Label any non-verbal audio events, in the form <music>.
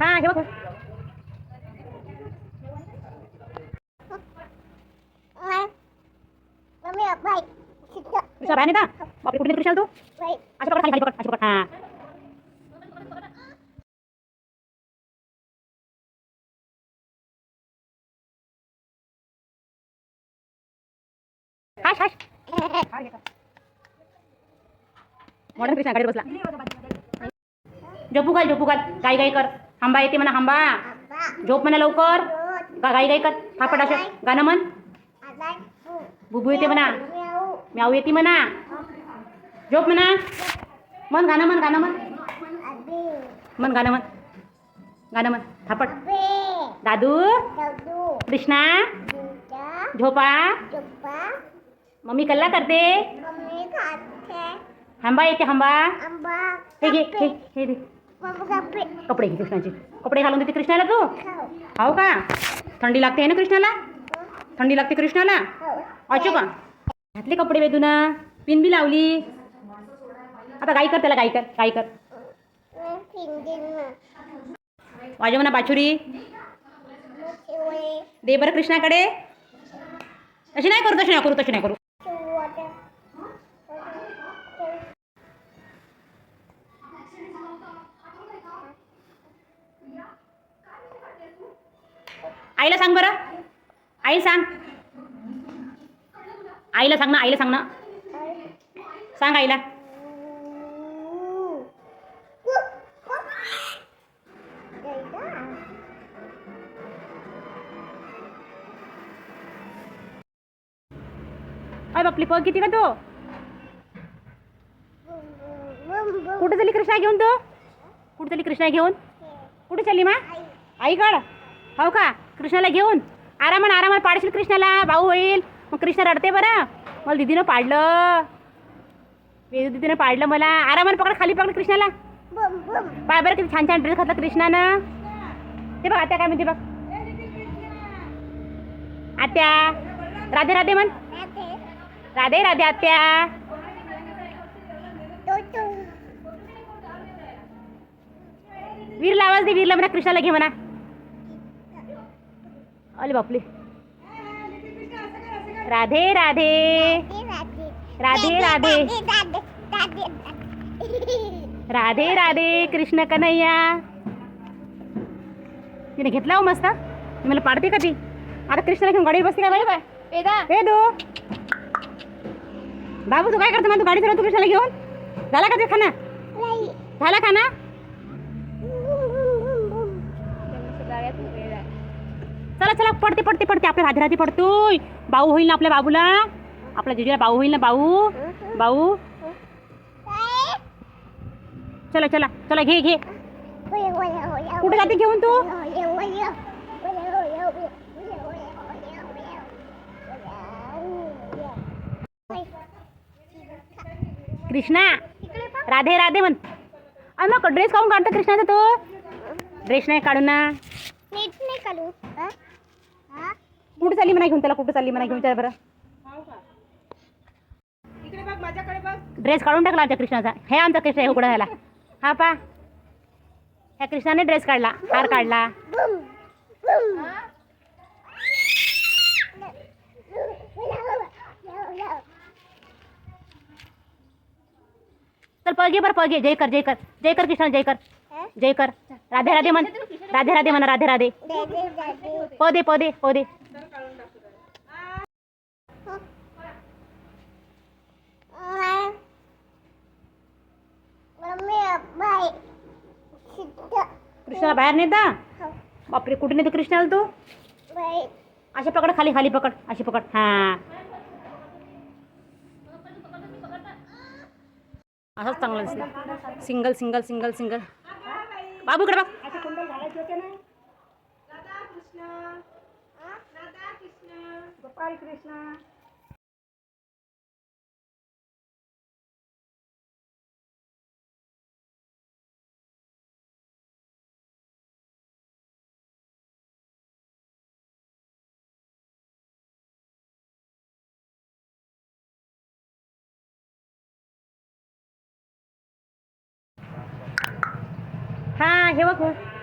हा हे बघ. कृष्णा बाहेर का बापरे कुठे कृष्णा तू अशा पकड खाली खाली पकड अशा पकड हा. हाश हाश. मॉडर्न कृष्णा गाडीत बसला. <laughs> झोपू घाल झोपू घाल. गाई गाई कर. हांबा येते म्हणा हांबा झोप म्हणा लवकर. गाई गाई कर. थापट असं. गाणं म्हण. बुबू येते म्हणा. म्याऊ. येते म्हणा. झोप म्हणा. मन गाणं म्हण गाणं म्हण. मन गाणं म्हण. गाणं म्हण. थापट. दादू. कृष्णा. झोपा. मम्मी कल्ला करते. हांबा येते हांबा हे घे हे हे कपडे. घे कृष्णाचे. कपडे घालून देते कृष्णाला तू. हो. का? थंडी लागते आहे ना कृष्णाला? थंडी लागते कृष्णाला? अच्छा का घातले कपडे वेदून. पिन बी लावली. आता गाई कर त्याला गाई कर गाई कर. वाजव म्हणा बाछुरी. दे बरं कृष्णाकडे. अशी नाही करू तशी नाही करू तशी नाही करू. आईला सांग बरं. आई सांग. आईला सांग ना आईला सांग ना. सांग आईला. अय बापली पग किती का तो? कुठे चालली कृष्णा घेऊन तो? कुठे चालली कृष्णा घेऊन? कुठे चालली मा? आईकड हो का? कृष्णाला घेऊन. आरामान आरामात पाडशील कृष्णाला. भाऊ होईल. मग कृष्णा रडते बरं. मला दिदीनं पाडलं. वेदू दिदीनं पाडलं मला. आरामान पकड खाली पकड कृष्णाला. पाय बरं किती छान छान ड्रेस घातला कृष्णानं. ते बघ आत्या काय म्हणते बघ. आत्या. राधे राधे म्हण. राधे राधे आत्या. वीरला आवाज दे वीरला म्हणा कृष्णाला घे म्हणा. अरे बापले. राधे राधे. राधे राधे. राधे राधे कृष्ण कन्हैया. तिने घेतला हो मस्त. ती मला पाडते का ती? आता कृष्णाला घेऊन गाडीवर बसते काय वेदा. हे दो. बाबू तू काय करतो? मग तू गाडी चालवतो कृष्णाला घेऊन? झाला का ते खाना? झाला खाना? चला चला पडते पडते पडते. आपल्या राधे राधे पडतोय. भाऊ होईल ना आपल्या बाबूला? आपल्या जिजूला भाऊ होईल ना भाऊ भाऊ चला चला चला घे घे. कुठे जाते घेऊन तू? कृष्णा राधे राधे म्हण. अरे मग ड्रेस काढून काढतो कृष्णाचा तो. ड्रेस नाही काढू ना. नीट नाही काढू कुठे चालली म्हणा घेऊन त्याला? कुठे चालली म्हणा घेऊन बरं. ड्रेस काढून टाकला आमच्या कृष्णाचा. हे आमचा कृष्ण आहे उघडा झाला हा पा. ह्या कृष्णाने ड्रेस काढला हार काढला. चल पळ घे बरं पळ घे. जय कर जय कर जय कर कृष्णा जय कर जय कर राधे राधे म्हण. राधे राधे म्हणा राधे राधे. दादी दादी प दे कृष्णाला बाहेर नेता? बापरे कुठे नेतो कृष्णाला तू? असे अशी पकड खाली खाली पकड अशी पकड. हा. असंच चांगलं दिसलं. Single single single single. बाबू इकडे बघ. हा हे बघ.